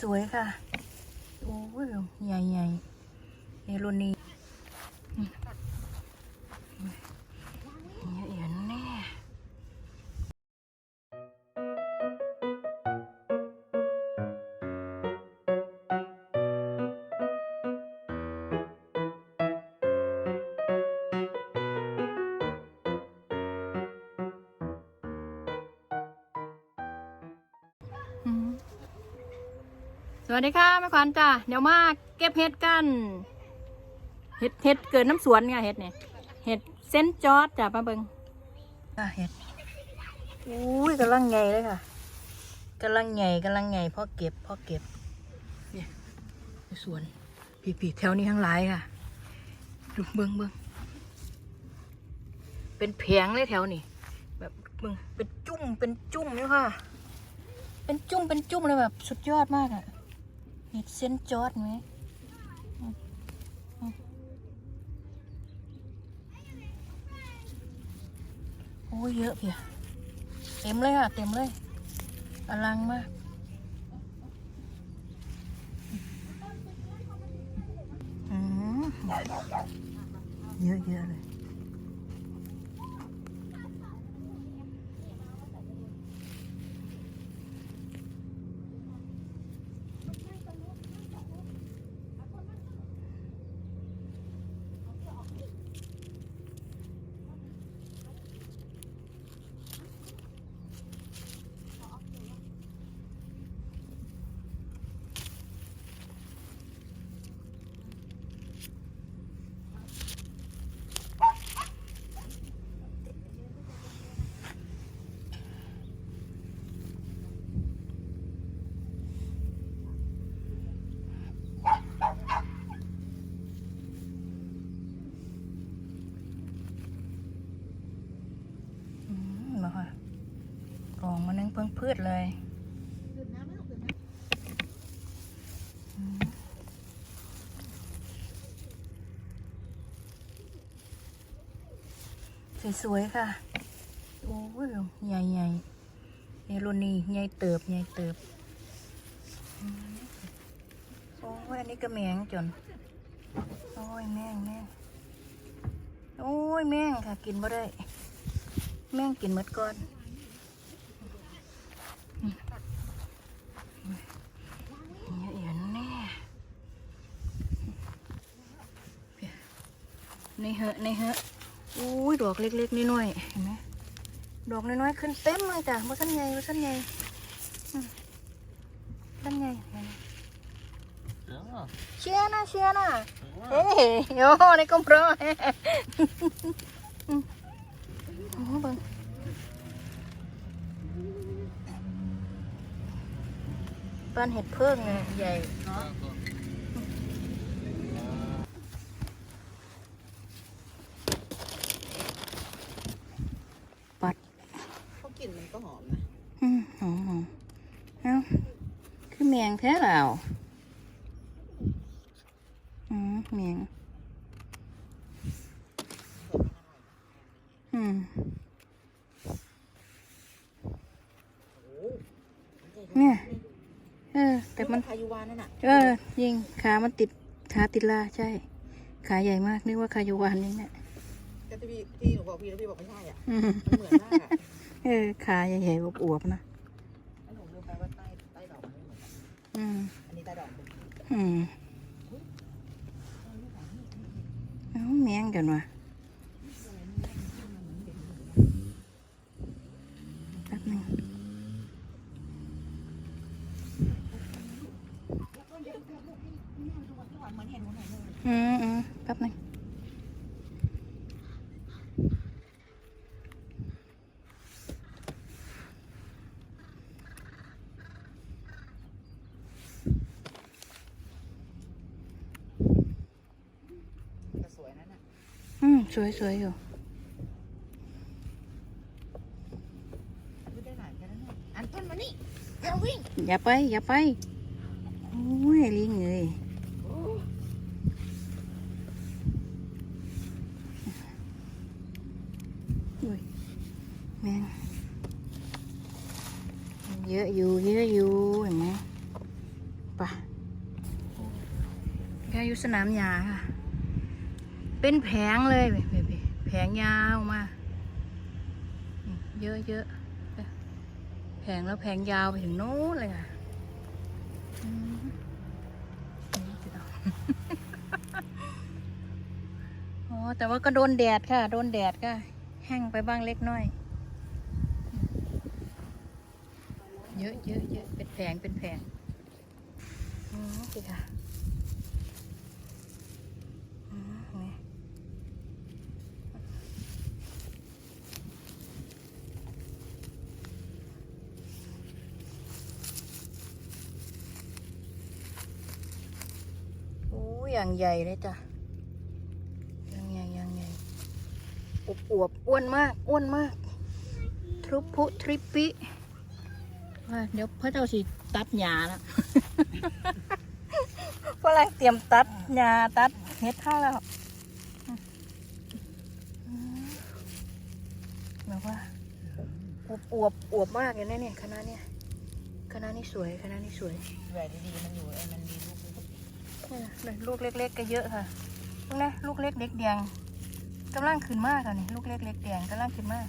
สวยๆค่ะ โอ้ยใหญ่ๆเอรุนี สวัสดีค่ะแม่ขวัญจ้าเดี๋ยวมาเก็บเห็ดกันเห็ดเห็ดเกิดน้ำสวนไงเห็ดเนี่ยเห็ดเส้นจอดจ้าป้าเบิงอะเห็ดอุ้ยกำลังใหญ่เลยค่ะกำลังใหญ่กำลังใหญ่พ่อเก็บพ่อเก็บเนี่ยสวนผีๆแถวนี้ทั้งหลายค่ะดูเบิงเบิงเป็นแผงเลยแถวนี้แบบเบิงเป็นจุ่มเป็นจุ่มเลยค่ะ เป็นจุ่มเป็นจุ่มเลยแบบสุดยอดมากอะ เห็ดเส้นจอดไหมโอ้ยเยอะเพียเต็มเลยค่ะ เต็มเลย อลังมากอืมเยอะเยะเลย พิ่งพืชเลยสวยๆค่ะ โอ้ยใหญ่ๆเอโรนีใหญ่เติบใหญ่เติบ โอ้ยอันนี้ก็แมงจน โอ้ยแมงแมงโอ้ยแมงค่ะ กินบ่ได้ แมงกินหมดก่อนอืมเนี่ยเอียนแน่ ในเหอะในเหอะอุ้ยดอกเล็กๆน้อยๆเห็นไหมดอกน้อยๆขึ้นเต็มเลยจ้ะบ่ทันใหญ่บ่ทันใหญ่อืมทันใหญ่เห็นไหม Ja, เชียร์นะเชียร์นะเฮ้ยโอ้ในกลมโปรอืมโอ้เบิ่งปานเห็ดเพิ่งไงใหญ่เนาะปัด เขากลิ่นมันก็หอมนะ อืมหอมหอมเอ้าคือ แมงแท้แล้วอืมแมงอืมเนี่ยเออ แต่มันพายุวานนั่นน่ะเออยิงขามันติดขาติดลาใช่ ขาใหญ่มากนึกว่าคายุวานนี่เนี่ยก็ที่พี่ที่หนูบอกพี่แล้วพี่บอกไม่ใช่อะอืมมันเหมือนมากอะเออขาใหญ่ๆอวบๆนะ อืมอันนี้ใต้ดอกเป็นอืมเอ้าแมงกันวะแป๊บหนึงอืมอืมแป๊บหนึง แต่สวยนั่นน่ะ อืม สวยๆอยู่พูดได้หลายแค่นั้นน่ะอันต้นมานี่เดี๋ยววิ่งอย่าไป อย่าไป โอ้ยลิงเลยโอ้อุ้ยแมงเยอะอยู่เยอะอยู่เห็นไหมอยู่สนามหญ้าค่ะ เป็นแผงเลยแผงยาวมาเยอะเยอะแผงแล้วแผงยาวไปถึงโน้นเลยค่ะอ๋อแต่ว่าก็โดนแดดค่ะ โดนแดดก็แห้งไปบ้างเล็กน้อย เยอะเยอะเยอะเป็นแผงเป็นแผงอ๋อสิค่ะอ๋อนี่โอย่างใหญ่เลยจ้ะอย่างใหญ่อย่างใหญ่อวบอวบอ้วนมาก อ้วนมาก ทรุปพุทริปปิว่าเดี๋ยวพระเจ้าสิตัดหญ้าแล้วกำลังเตรียมตัดหญ้าตัดเห็ดเข้าแล้วอืมแบบว่าอวบอวบอวบมากเลยนะเนี่ยคณะเนี่ยคณะนี้สวยคณะนี้สวยแหวนดีๆมันอยู่ไอ้มันมีลูก เนี่ยลูกเล็ก ๆ ก็เยอะค่ะลูกนะลูกเล็กเด็กแดงกำลังขึ้นมากค่ะนี่ลูกเล็กเล็กแดงกำลังขึ้นมาก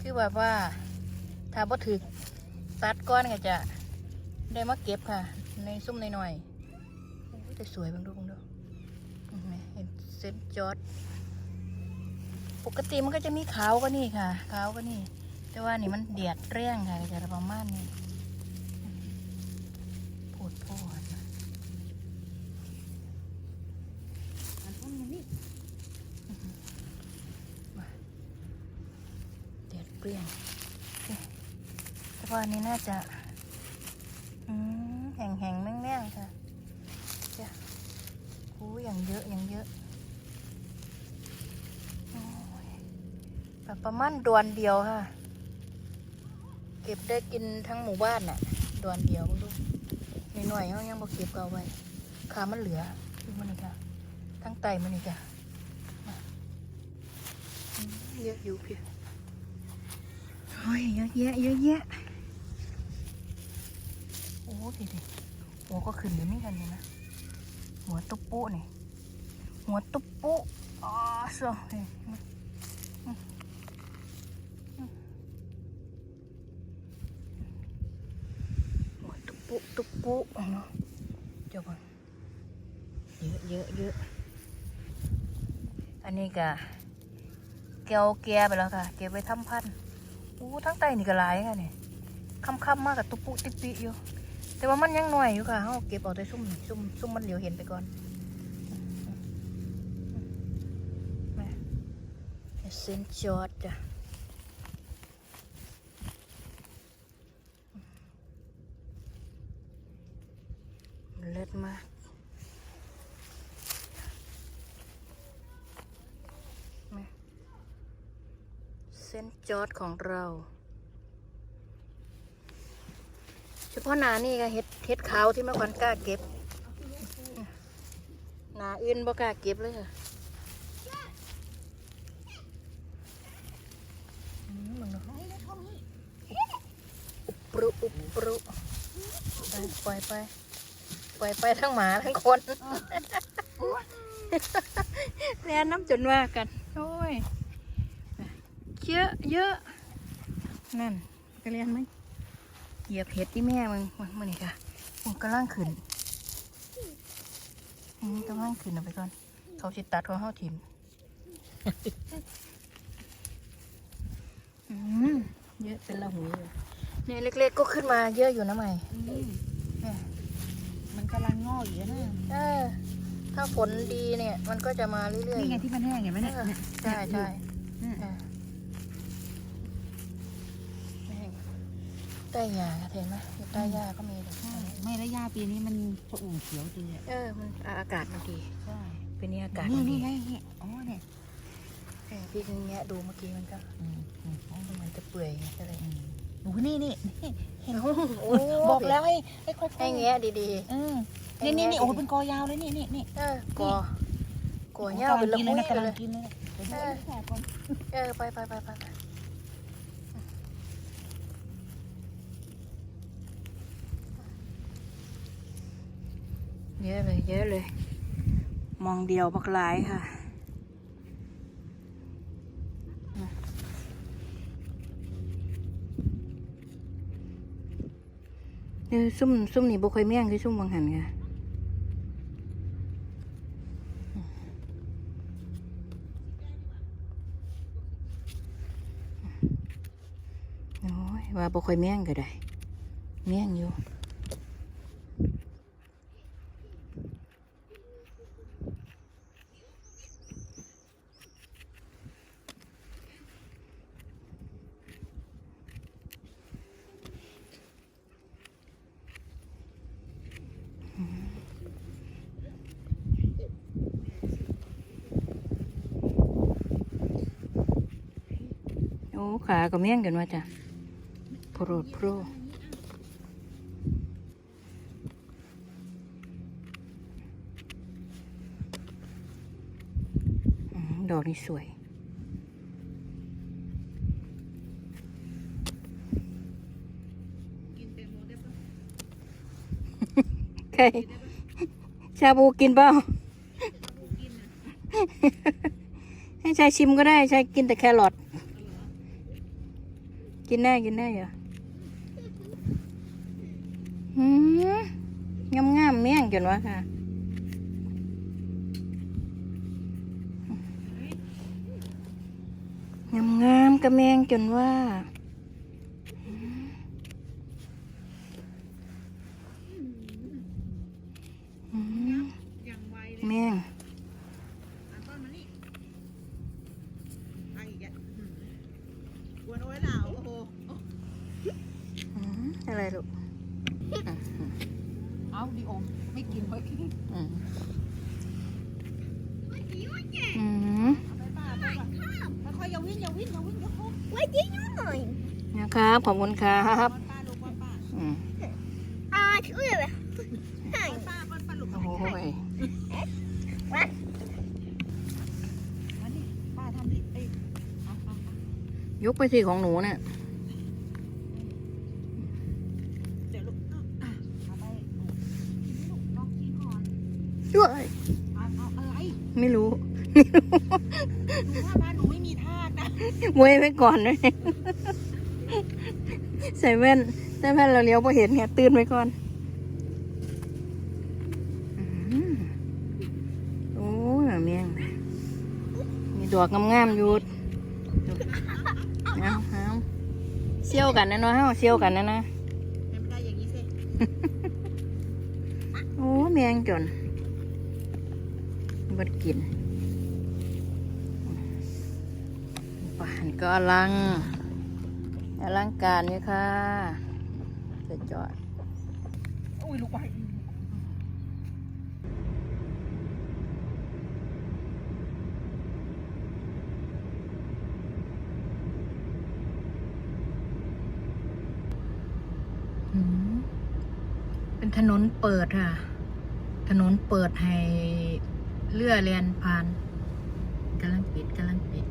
คือแบบว่าถ้าบ่ถึกตัดก้อนก็จะได้มาเก็บค่ะ ในซุ้มในหน่อยๆแต่สวยบังดูบังดูเห็นเห็นเซ็ตจอดปกติมันก็จะมีขาวก็นี่ค่ะขาวก็นี่ แต่ว่านี่มันเดียดเร่งค่ะจะประมาณนี้ปวดปวด อันต้นมันนี่ เดียดเปรี้ยงโอเคแต่ว่านี้น่าจะอืมแห้งๆแน่งๆค่ะจ้าโอ้ยอย่างเยอะอย่างเยอะแบบประมาณดวนเดียวค่ะ เก็บได้กินทั้งหมู่บ้านน่ะดวนเดียวมึงดูหน่อยๆเขายังบ่เก็บเอาไว้ขามันเหลือดูมันนี่ค่ะทั้งไตมันนี่ค่ะเยอะอยู่เพี่ โอ้ยเยอะแยะเยอะแยะโอ้ดิดิหัวก็ขึ้นอยู่นี่กันเลยนะ หัวตุ๊ปปุ๊นี่ หัวตุ๊ปปุ๊อ๋อโซ่เฮ้ยอืมอืมหัวตุ๊ปปุ๊ตุ๊ปปุ๊เนาะเจ้าก่อนเยอะเยอะเยอะอันนี้ก็แก้วแก่ไปแล้วค่ะ เก็บไว้ทำพันธุ์ อู้ทั้งไตนี่ก็หลายค่ะนี่ค่ำๆมากกับตุปุติปิอยู่ แต่ว่ามันยังหน่อยอยู่ค่ะเขาเก็บเอาแต่ซุ่มซุ่มซุ่มมันเหลียวเห็นไปก่อนมาเซนจอดจ้ะเลิศมาก เส้นจอดของเรา เฉพาะนานี่ก็เห็ดเห็ดขาวที่แม่ควันกล้าเก็บ นาอื่นบ่กล้าเก็บเลยค่ะอุปรุอุปรุไปปล่อยไป ปล่อยไปทั้งหมาทั้งคนแล่นน้ำจนว่ากัน โอ้ย เยอะเยอะนั่นก็เรียนไหมเหยียบเห็ดที่แม่มึงมันมันนี่ค่ะมันกำลังขึ้นอืมกำลังขึ้นเอาไปก่อน เขาสิตัดของเขาทิมอืมเยอะเป็นละหูเลยเนี่ยเล็กๆก็ขึ้นมาเยอะอยู่นะใหม่อืมเนี่ยมันกำลังงอกอยู่นะเออถ้าฝนดีเนี่ย มันก็จะมาเรื่อยนี่ๆไงที่มันแห้งเห็นไหมเนี่ยเออเนี่ยใช่ใช่ เนี่ย อ่าแม่ง ใต้ยาเห็นไหมอยู่ใต้ยาก็มีเลยใช่ไม่แล้วหญ้าปีนี้มันชะอุ่มเขียวดีอะเออมันอากาศมันดีใช่เป็นนี้อากาศนี่มันดีนี่ไงเนี่ยอ๋อเนี่ยเออพี่แงะดูเมื่อกี้มันก็อืมอืมอ๋อมันจะเปื่อยอะไรอืมดูนี่นี่นี่เห็นโอ้บอกแล้วให้ให้ค่อยๆให้แงะดีเออนี่นี่นี่โอ้โหเป็นกอยาวเลยนี่นี่นี่ๆเออกอกอเงาเป็นละกินมุ้เลยยนะไปกำลัเลงยกินเลยนะเดี๋ยวดูเออให้แขกก่อนเออไปไปไปไปไป เยอะเลยเยอะเลย มองเดียวบักหลายค่ะเออซุ่มซุ่มนี่บ่ค่อยเมี่ยงคือซุ่มบางหันค่ะโอ้ยว่าบ่ค่อยเมี่ยงก็ได้ เมี่ยงอยู่ อ้ขาก็เมี่ยงกันว่าจ้ะโปรดโปรอืมดอกนี่สวยกินแตงโมได้ปะใครชาบูกินเปล่ากินนะให้ชายชิมก็ได้ชายกินแต่แครอท กินแน่กินแน่เหรอหืมงามงามๆเมี่ยงจนวะค่ะ งามงามๆกระแมงจนว่าอืม อย่างไวเลย แมง อันต้นมานี่ไอ้อีกอะกวนเอาไว้หนาวโอ้โห อืมอะไรลูกอืม เอาดิโอมไม่กินไว้กิน อืมอืม เอาไปป้าไปก่อนค่อย ๆอย่าวิ่งอย่าวิ่งอย่อยนะครับ ขอบคุณครับป้อนป้าลูกป้อนป้าอืม Ah, ik wil het. ป้อนป้าป้าลูกโอ้ยมานี่ป้าทำดิยกไปสิของหนูเนี่ยเดี๋ยวลูกเอาอะเอาไปลูกกินให้ไม่รู้ ทากนะไว้ไว้ก่อนด้วยใส่แว่นใส่แว่นเราเลี้ยวพอเห็นไงตื่นไว้ก่อนอืมโอ้ยเมียงมีดอกงามๆอยู่เอาเอาเซี่ยวกันนะเนาะเฮาเซี่ยวกันนะนะให้มันได้อย่างนี้สิโอ้แมงจนบดกิน ป่านก็อลังอลังการนี่ค่ะจะจอดอุ้ยลูกไปเป็นถนนเปิดค่ะ ถนนเปิดให้เลื่อเรียนผ่านกำลังปิดกำลังปิด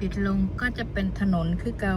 ปิดลงก็จะเป็นถนนคือเกา